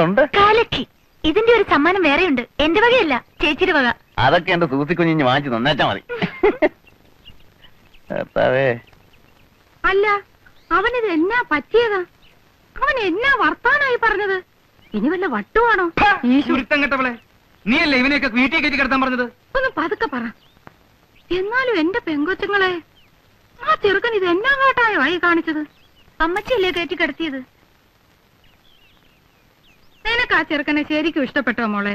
എങ്ങനെയുണ്ട് കാലക്കി ഇതിന്റെ ഒരു സമ്മാനം വേറെയുണ്ട്. എന്റെ വകയല്ല ചേച്ചിയുടെ വക. അതൊക്കെ എന്റെ സൂസിക്കുഞ്ഞിഞ്ഞ് വാങ്ങിച്ചു നന്നാച്ചാ മതി. അല്ല അവനിത് എന്നാ പറ്റിയതാ? അവൻ എന്നാ വർത്താനായി പറഞ്ഞത്? ഇനി വല്ല വട്ടുവാണോ? കെട്ടവളെ നീയല്ലേ ഇവനെയൊക്കെ വീട്ടിൽ കയറ്റി കിടത്താൻ പറഞ്ഞത്? ഒന്ന് പതുക്കെ പറ. എന്നാലും എന്റെ പെങ്കൊച്ചുങ്ങളെ ആ ചെറുക്കൻ ഇത് എന്നാ കാട്ടായോ ആയി കാണിച്ചത്? അമ്മച്ചിയല്ലേ കയറ്റി കിടത്തിയത്? നിനക്ക് ആ ചെറുക്കനെ ശരിക്കും ഇഷ്ടപ്പെട്ടോ മോളെ?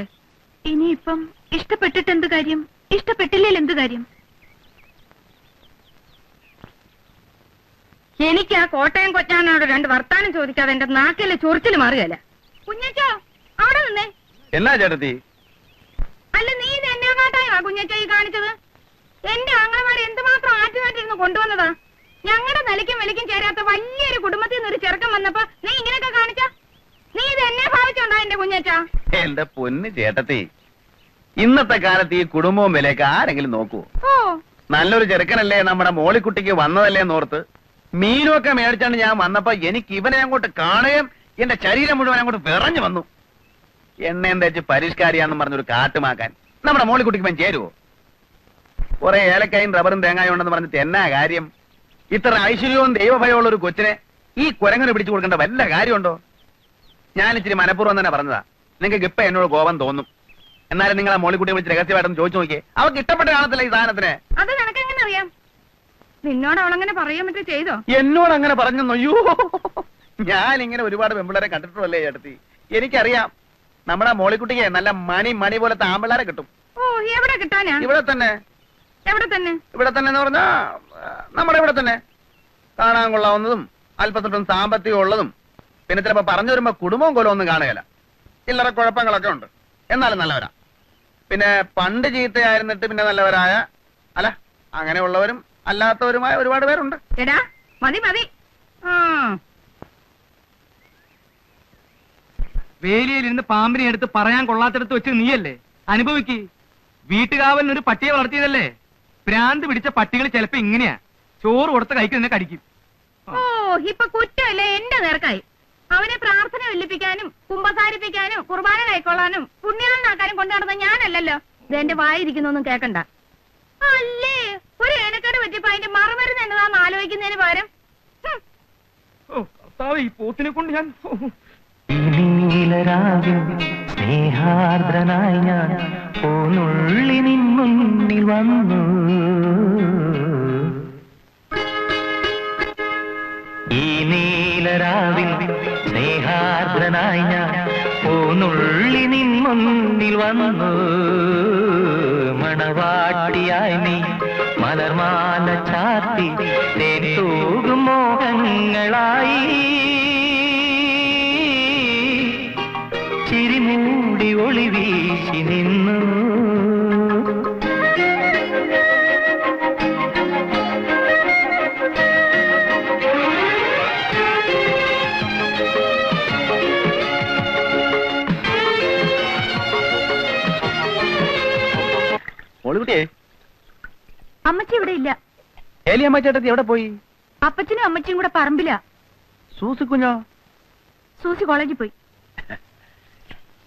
ഇനിയിപ്പം ഇഷ്ടപ്പെട്ടിട്ട് എന്ത് കാര്യം? ഇഷ്ടപ്പെട്ടില്ലേ എന്ത് കാര്യം? എനിക്ക് ആ കോട്ടയം കൊച്ചാനോട് രണ്ട് വർത്താനം ചോദിക്കാതെ എന്റെ നാക്കിലെ ചൊറിച്ചിൽ മാറുകയല്ല. കുഞ്ഞച്ചോ അവിടെ നിന്നേ. എന്നാ ചേട്ടത്തി? അല്ല നീ ഇത് എന്റെ അങ്ങാട്ടായോ കുഞ്ഞച്ചോ ഈ കാണിച്ചത്? എന്റെ ആങ്ങളമാർ എന്തുമാത്രം ആറ്റുമായിട്ടിരുന്ന് കൊണ്ടുവന്നതാ? ഞങ്ങളുടെ നിലയ്ക്കും വിലയ്ക്കും ചേരാത്ത വലിയൊരു കുടുംബത്തിൽ നിന്ന് ഒരു ചെറുക്കം വന്നപ്പോ നീ ഇങ്ങനെയൊക്കെ കാണിച്ച ഇത് എന്നെ ഭാവിച്ചുണ്ടോ എന്റെ കുഞ്ഞച്ചാ? എന്റെ പൊന്ന് ചേട്ടത്തി ഇന്നത്തെ കാലത്ത് ഈ കുടുംബവും വിലയൊക്കെ ആരെങ്കിലും നോക്കൂ. ഓ. നല്ലൊരു ചെറുക്കനല്ലേ നമ്മുടെ മോളിക്കുട്ടിക്ക് വന്നതല്ലേ എന്നോർത്ത്. മീനുമൊക്കെ മേടിച്ചാണ് ഞാൻ വന്നപ്പോ എനിക്ക് ഇവനെ അങ്ങോട്ട് കാണുകയും എന്റെ ശരീരം മുഴുവൻ അങ്ങോട്ട് വിറഞ്ഞു വന്നു. എണ്ണയും തേച്ച് പരിഷ്കാരിയാന്ന് പറഞ്ഞൊരു കാട്ടുമാക്കാൻ നമ്മുടെ മോളിക്കുട്ടിക്ക് ഇവൻ ചേരുവോ? കുറെ ഏലക്കായും റബ്ബറും തേങ്ങായും ഉണ്ടെന്ന് പറഞ്ഞിട്ട് എന്നാ കാര്യം? ഇത്ര ഐശ്വര്യവും ദൈവഭയമുള്ള ഒരു കൊച്ചിനെ ഈ കുരങ്ങനെ പിടിച്ചു കൊടുക്കേണ്ട വല്ല കാര്യമുണ്ടോ? ഞാൻ ഇച്ചിരി മനഃപൂർവം തന്നെ പറഞ്ഞതാ. നിങ്ങൾക്ക് ഇപ്പൊ എന്നോട് കോപം തോന്നും. എന്നാലും നിങ്ങൾ ആ മോളിക്കുട്ടിയെ വിളിച്ച് രഹസ്യമായിട്ടൊന്ന് ചോദിച്ചു നോക്കിയേ. അവർക്ക് ഇഷ്ടപ്പെട്ട കാണത്തില്ല ഈ സാധനത്തിന്. അത് നിനക്കെങ്ങനെ അറിയാം നിന്നോട് അവളങ്ങനെ പറയാൻ പറ്റോ ചെയ്തോ? എന്നോട് അങ്ങനെ പറഞ്ഞു അയ്യോ. ഞാൻ ഇങ്ങനെ ഒരുപാട് പെമ്പിള്ളേരെ കണ്ടിട്ടുള്ളല്ലേ ചേട്ടത്തി? എനിക്കറിയാം. നമ്മുടെ മോളിക്കുട്ടിക്ക് നല്ല മണി മണി പോലത്തെ ആമ്പിള്ളേരെ കിട്ടും. ഓ എവിടെ കിട്ടാനാ? ഇവിടെ തന്നെ. എവിടെ തന്നെ? ഇവിടെ തന്നെ എന്ന് പറഞ്ഞാ നമ്മുടെ ഇവിടെ തന്നെ. കാണാൻ കൊള്ളാവുന്നതും അല്പത്തൊട്ടും സാമ്പത്തികം ഉള്ളതും പിന്നെ ചിലപ്പോ പറഞ്ഞു വരുമ്പോ കുടുംബവും കൊലം ഒന്നും കാണുകയില്ല. ചില്ലറ കുഴപ്പങ്ങളൊക്കെ ഉണ്ട്. എന്നാലും നല്ലവരാ. പിന്നെ പണ്ട് ചീത്തയായിരുന്നിട്ട് പിന്നെ നല്ലവരായ അല്ല അങ്ങനെയുള്ളവരും അല്ലാത്തവരുമായ ഒരുപാട് പേരുണ്ട്. എടാ മതി വേലിയിലിരുന്ന് പാമ്പിനെ എടുത്ത് പറയാൻ കൊള്ളാത്തിടത്ത് വെച്ച് നീയല്ലേ? അനുഭവിക്ക്. വീട്ടുകാവലിന് ഒരു പട്ടിയെ വളർത്തിയതല്ലേ? പ്രാന്ത് പിടിച്ച പട്ടികൾ ചിലപ്പോ ഇങ്ങനെയാ. ചോറ് കൊടുത്ത കൈക്ക് നിന്നെ കടിക്കും. ഓ ഇപ്പൊ കുറ്റമല്ലേ? എന്റെ നേർക്കായി. അവനെ പ്രാർത്ഥന വെല്ലിപ്പിക്കാനും കുമ്പസാരിപ്പിക്കാനും കുർബാന കൈക്കൊള്ളാനും പുണ്യനാക്കാനും കൊണ്ടു നടന്ന ഞാനല്ലല്ലോ. ഇത് എന്റെ വായിരിക്കുന്നൊന്നും കേക്കണ്ട. അല്ലേ? ഒരു ഏനക്കേട് പറ്റിയപ്പോ അതിന്റെ മറുമരുന്ന് എന്നതാന്ന് ആലോചിക്കുന്നതിന് പകരം. ഈ പോത്തിനെ കൊണ്ട് ഞാൻ സ്നേഹാർദ്രനായി ഞാൻ പോന്നുള്ളി നിൻ മുന്നിൽ വന്നു. ഈ നീലരാവിൽ സ്നേഹാർദ്രനായി ഞാൻ പോന്നുള്ളി നിൻ മുന്നിൽ വന്നു. മണവാട്ടിയായി നീ മലർമാല ചാത്തി മോഹങ്ങളായി. ചിരിമൂടി ഒളിവീശി നിന്നു. മോളിക്കുട്ടിയെ അമ്മച്ചി ഇവിടെ ഇല്ല. ഏലിയമ്മ ചേട്ടത്തി എവിടെ പോയി? അപ്പച്ചനും അമ്മച്ചിയും കൂടെ പറമ്പില. സൂസിക്കുഞ്ഞോ സൂസി കോളേജിൽ പോയി.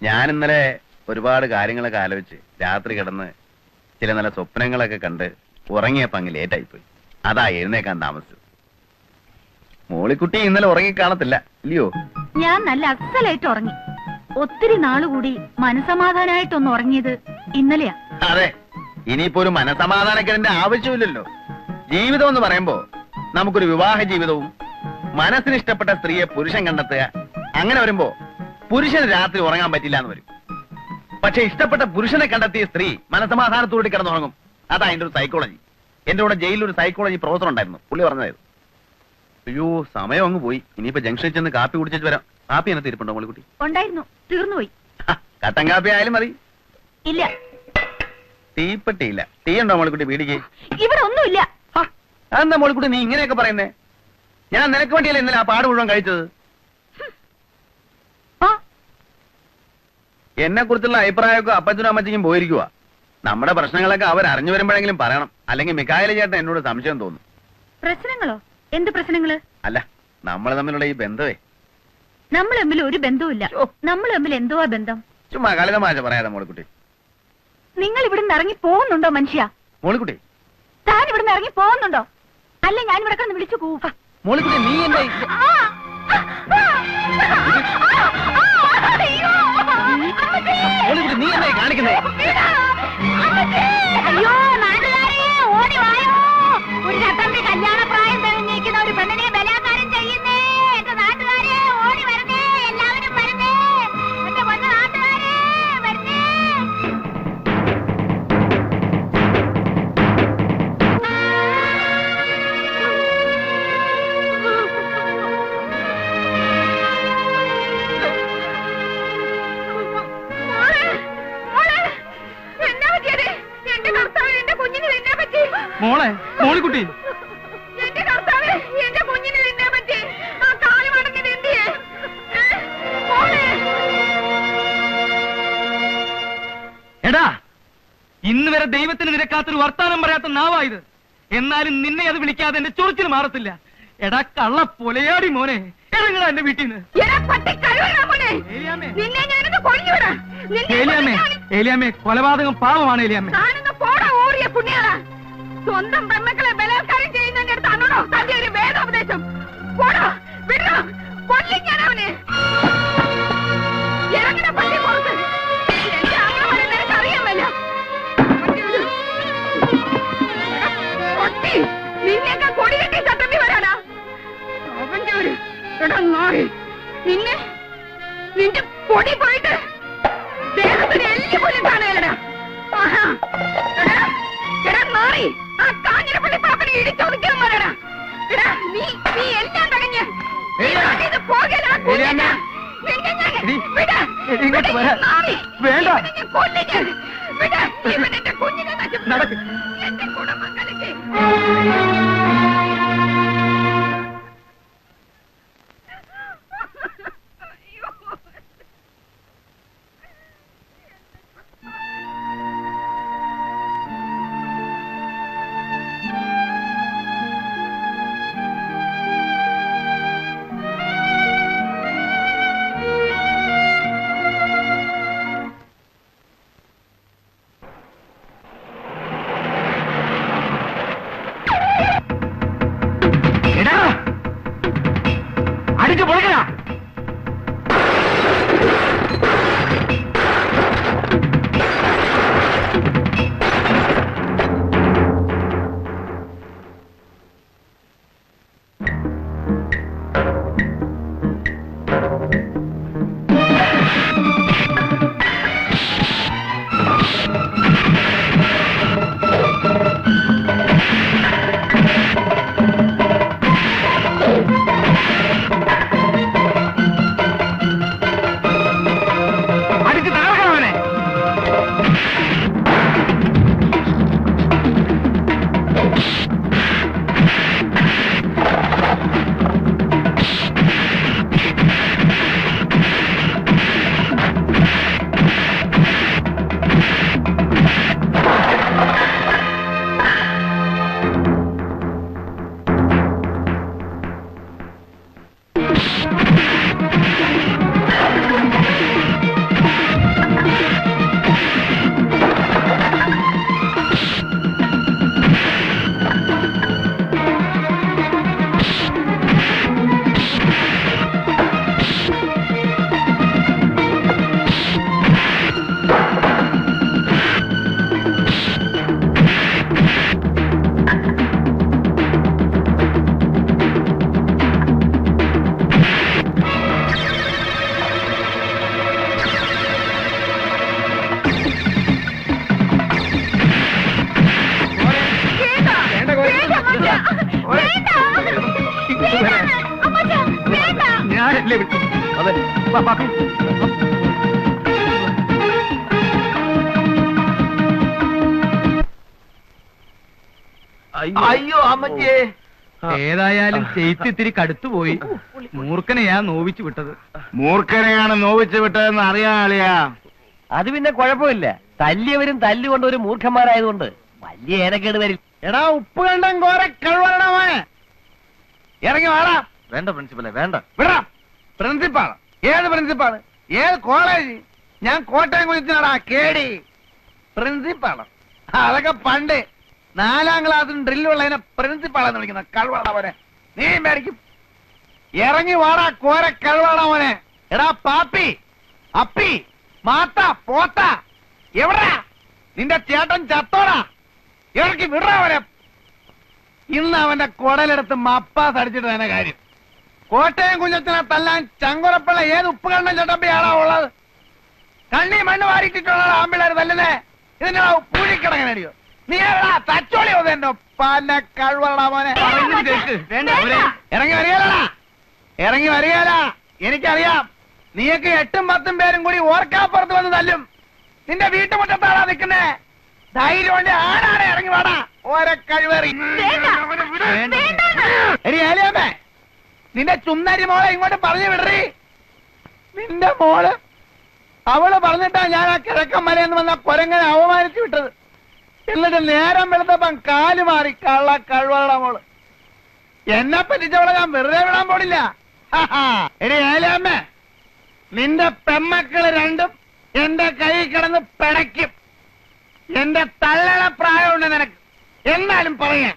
ഞാൻ ഇന്നലെ ഒരുപാട് കാര്യങ്ങളൊക്കെ ആലോചിച്ച് രാത്രി കിടന്ന് ചില നല്ല സ്വപ്നങ്ങളൊക്കെ കണ്ട് ഉറങ്ങിയപ്പോ അങ്ങ് ലേറ്റായി പോയി. അതാ എഴുന്നേക്കാൻ താമസിച്ചു മോളിക്കുട്ടി ഇന്നലെ ഉറങ്ങി കാണത്തില്ല ഇല്ലയോ? ഞാൻ നല്ല അസലായിട്ട് ഉറങ്ങി. ഒത്തിരി നാളുകൂടി മനസമാധാനായിട്ടൊന്ന് ഉറങ്ങിയത് ഇന്നലെയാ. അതെ ഇനിയിപ്പോ ഒരു മനസമാധാനക്കേടിന്റെ ആവശ്യമില്ലല്ലോ. ജീവിതം എന്ന് പറയുമ്പോ നമുക്കൊരു വിവാഹ ജീവിതവും മനസ്സിന് ഇഷ്ടപ്പെട്ട സ്ത്രീയെ പുരുഷൻ കണ്ടെത്തുക അങ്ങനെ വരുമ്പോ പുരുഷന് രാത്രി ഉറങ്ങാൻ പറ്റില്ല എന്ന് വരും. പക്ഷെ ഇഷ്ടപ്പെട്ട പുരുഷനെ കണ്ടെത്തിയ സ്ത്രീ മനസമാധാനത്തോടി കിടന്നുറങ്ങും. അതാ അതിന്റെ ഒരു സൈക്കോളജി എന്റെ കൂടെ ജയിലിൽ ഒരു സൈക്കോളജി പ്രൊഫസർ ഉണ്ടായിരുന്നു. പുള്ളി പറഞ്ഞതായിരുന്നു. അയ്യോ സമയം അങ്ങ് പോയി. ഇനിയിപ്പോ ജംഗ്ഷനിൽ ചെന്ന് കാപ്പി കുടിച്ചിട്ട് വരാം. കാപ്പി എന്നെ തീരുപ്പുണ്ടോ മോളിക്കുട്ടി? ഉണ്ടായിരുന്നു. തീർന്നുപോയി. പോയി കട്ടൻ കാപ്പി ആയാലും മതി. ഇല്ല. തീപ്പെട്ടിയില്ല. തീ ഉണ്ടോ മോളിക്കുട്ടി? വീടിക്ക് ഇവിടെ ഒന്നുമില്ല. അതെന്താ മോളിക്കുട്ടി? നീ ഇങ്ങനെയൊക്കെ പറയുന്നേ? ഞാൻ നിനക്ക് വേണ്ടിയല്ലേ ഇന്നലെ ആ പാട് മുഴുവൻ കഴിച്ചത്? എന്നെ കുറിച്ചുള്ള അഭിപ്രായമൊക്കെ അപ്പച്ചനും അമ്മച്ചിക്കും പോയിരിക്കുക നമ്മുടെ പ്രശ്നങ്ങളൊക്കെ അവർ അറിഞ്ഞു വരുമ്പോഴെങ്കിലും പറയണം. അല്ലെങ്കിൽ മിക്കായല ചേട്ടൻ എന്നോട് സംശയം തോന്നും. പ്രശ്നങ്ങളോ? എന്ത് പ്രശ്നങ്ങൾ? അല്ല നമ്മൾ തമ്മിലുള്ള ഈ ബന്ധമേ നമ്മൾ തമ്മിൽ ഒരു ബന്ധവുമില്ല. ഇല്ല നമ്മൾ തമ്മിൽ എന്തോ ബന്ധം? ചുമ്മാ കളിതമാശ പറയാതെ മോളിക്കുട്ടി. നിങ്ങൾ ഇവിടുന്ന് ഇറങ്ങി പോകുന്നുണ്ടോ മനുഷ്യ? മോളിക്കുട്ടി. താൻ ഇവിടുന്ന് ഇറങ്ങി പോകുന്നുണ്ടോ? അല്ല ഞാൻ ഇവിടെ കിടന്ന് വിളിച്ചു കൂഫ മോളിക്കുട്ടി നീ എന്നെ മോളിക്കുട്ടി നീ എന്നെ കാണിക്കുന്നേ? അയ്യോ നാട്ടുകാരെ ഓടി വായോ. ഒരു ചട്ടമ്പി കല്യാണ എടാ ഇന്ന് വരെ ദൈവത്തിന് നിരക്കാത്തൊരു വർത്താനം പറയാത്ത നാവായത് എന്നാലും നിന്നെ അത് വിളിക്കാതെ എന്റെ ചൊറിച്ചിൽ മാറത്തില്ല. എടാ കള്ള പൊലയാടി മോനെ. ഇറങ്ങടാ എന്റെ വീട്ടിൽ നിന്ന്. കൊലപാതകം പാവമാണ് പുണ്യാളാ. സ്വന്തം പെമ്മക്കളെ ബലാത്കാരം ചെയ്യുന്നതിന്റെ എന്റെ കുഞ്ഞിനെ നശിപ്പിച്ചു. നടക്ക്. എന്റെ അടിച്ചു പൊളിക്കടാ ഞാനല്ലേ വിട്ടു? അതെ. അയ്യോ. അമ്മച്ചേ ഏതായാലും ചെയ്ത്ത് ഇത്തിരി കടുത്തുപോയി. മൂർഖനെയാ നോവിച്ചു വിട്ടത്. മൂർഖനെയാണ് നോവിച്ചു വിട്ടതെന്ന് അറിയാളിയാ അത് പിന്നെ കുഴപ്പമില്ല. തല്ലിയവരും തല്ലുകൊണ്ട് ഒരു മൂർഖന്മാരായതുകൊണ്ട് വലിയ ഏനക്കേട് വരില്ല. എടാ ഉപ്പ് കണ്ടം കോരെ കഴിവരണ മോനെ. ഇറങ്ങി വാടാ. വേണ്ട പ്രിൻസിപ്പലെ വേണ്ട. വിടാ. പ്രിൻസിപ്പാൾ ഏത് പ്രിൻസിപ്പാൾ ഏത് കോളേജ്? ഞാൻ കോട്ടയം കുഴിച്ചാടാ കേടി. പ്രിൻസിപ്പാൾ അതൊക്കെ പണ്ട് നാലാം ക്ലാസ്സിൽ ഡ്രില്ലുള്ളതിനെ പ്രിൻസിപ്പാളെന്ന് വിളിക്കുന്ന കഴിവാടാ മോനെ. നീ മേടിക്കും. ഇറങ്ങി വാടാ കോര കഴിവാടാ മോനെ. എടാ പാപ്പി അപ്പി മാത്ത പോത്ത എവിടാ? നിന്റെ ചേട്ടൻ ചത്തോടാ. ഇറക്കി വിടാ അവനെ ഇന്ന് അവന്റെ കുടലെടുത്ത് മപ്പാസ് അടിച്ചിട്ട് തന്നെ കാര്യം. കോട്ടയം കുഞ്ഞത്തിനെ തല്ലാൻ ചങ്കുറപ്പുള്ള ഏത് ഉപ്പുകണ്ണൻ ചട്ടമ്പിയാണോ ഉള്ളത്? കണ്ണി മണ്ണ് വാരിട്ടിട്ടുള്ള ആമ്പിള്ളേർ തല്ലുന്നേ? ഇതിന്റെ പൂഴിക്കിടങ്ങനടിയോ? നീ എവിടാ തച്ചോളി എന്റെ പല കഴിവടാ മോനെ? ഇറങ്ങി വരികയല്ലടാ. ഇറങ്ങി വരികയല്ല. എനിക്കറിയാം. നീയൊക്കെ എട്ടും പത്തും പേരും കൂടി ഓർക്കാപ്പുറത്ത് വന്ന് തല്ലും. നിന്റെ വീട്ടുമുറ്റത്താണാ നിൽക്കുന്നേ? ധൈര്യം കൊണ്ട് ആരാണ് ഇറങ്ങി വാടാ. ഓരോ കഴിവേറി. വേണ്ട. എടി ഏലിയമ്മേ. നിന്റെ ചുന്നരി മോളെ ഇങ്ങോട്ട് പറഞ്ഞു വിടറി. നിന്റെ മോൾ അവൾ പറഞ്ഞിട്ടാ ഞാൻ ആ കിഴക്കൻ മലയെന്ന് വന്ന കൊരങ്ങനെ അവമാനിച്ചു വിട്ടത്. എന്നിട്ട് നേരം വെളുത്തപ്പം കാൽ മാറി കള്ള കഴിവള മോൾ. എന്നെ പറ്റിച്ചവളെ ഞാൻ വെറുതെ വിടാൻ പോടില്ല. എടി ഏലിയമ്മേ നിന്റെ പെമ്മക്കൾ രണ്ടും എന്റെ കൈ കിടന്ന് പിടയ്ക്കും എന്റെ തള്ളള പ്രായമുണ്ട് നിനക്ക്. എന്നാലും പറയാം.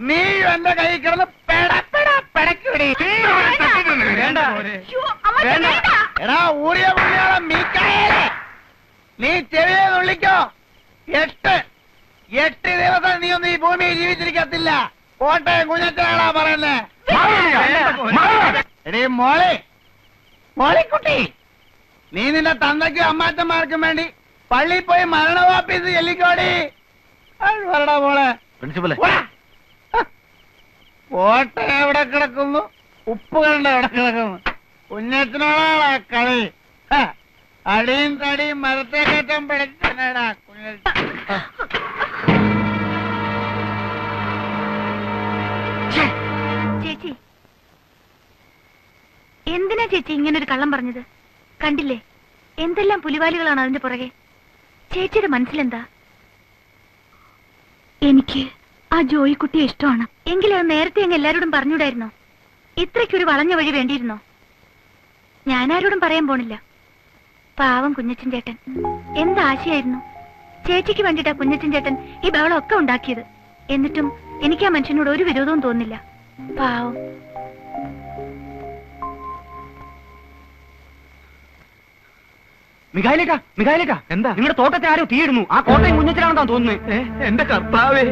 നീ എന്റെ കൈ കിടന്ന്. എടാ ഊറിയ പുള്ളിയോളം മീക്കായേലേ. നീ ചെവിയെ നുള്ളിക്കോ എട്ട്. എട്ട് ദിവസം നീ ഒന്നും ഈ ഭൂമിയിൽ ജീവിച്ചിരിക്കത്തില്ല. കോട്ടയം കുഞ്ഞച്ചാടാ പറയുന്നേ. എടീ മോളെ. മോളിക്കുട്ടി. നീ നിന്റെ തന്തയ്ക്കും അമ്മാച്ചന്മാർക്കും വേണ്ടി പള്ളിയിൽ പോയി മരണവാപ്പീസ് ചെല്ലിക്കോടി. വരടാ മോളെ. പ്രിൻസിപ്പലെ. വാ. കോട്ട എവിടെ കിടക്കുന്നു? ഉപ്പ് കണ്ട എവിടെ കിടക്കുന്നു? കുഞ്ഞച്ചനോടാ കളി? ഹ, അടിയും തടിയും മരത്തെ കയറ്റം പിടിച്ചടാ കുഞ്ഞ എന്തിനാ ചേച്ചി ഇങ്ങനെ ഒരു കള്ളം പറഞ്ഞത്? കണ്ടില്ലേ? എന്തെല്ലാം പുലിവാലികളാണ് അതിന്റെ പുറകെ? ചേച്ചിയുടെ മനസ്സിലെന്താ? എനിക്ക് ആ ജോയിക്കുട്ടിയെ ഇഷ്ടമാണ്. എങ്കിലും അത് നേരത്തെ അങ്ങ് എല്ലാരോടും പറഞ്ഞൂടായിരുന്നോ ഇത്രയ്ക്കൊരു വളഞ്ഞ വഴി വേണ്ടിയിരുന്നോ? ഞാനാരോടും പറയാൻ പോണില്ല. പാവം കുഞ്ഞച്ചൻ ചേട്ടൻ. എന്താശയായിരുന്നു ചേച്ചിക്ക് വേണ്ടിട്ടാ കുഞ്ഞച്ചൻ ചേട്ടൻ ഈ ബഹളമൊക്കെ ഉണ്ടാക്കിയത്. എന്നിട്ടും എനിക്ക് ആ മനുഷ്യനോട് ഒരു വിരോധവും തോന്നില്ല പാവം. മികായിലേക്കാ മികായിലേക്കാ എന്താ? നിങ്ങളുടെ തോട്ടത്തെ ആരോ തീയിടുന്നു. ആ കോട്ടയം കുഞ്ഞച്ചനാണെന്നാ തോന്നുന്നത് എന്റെ കർത്താവേ.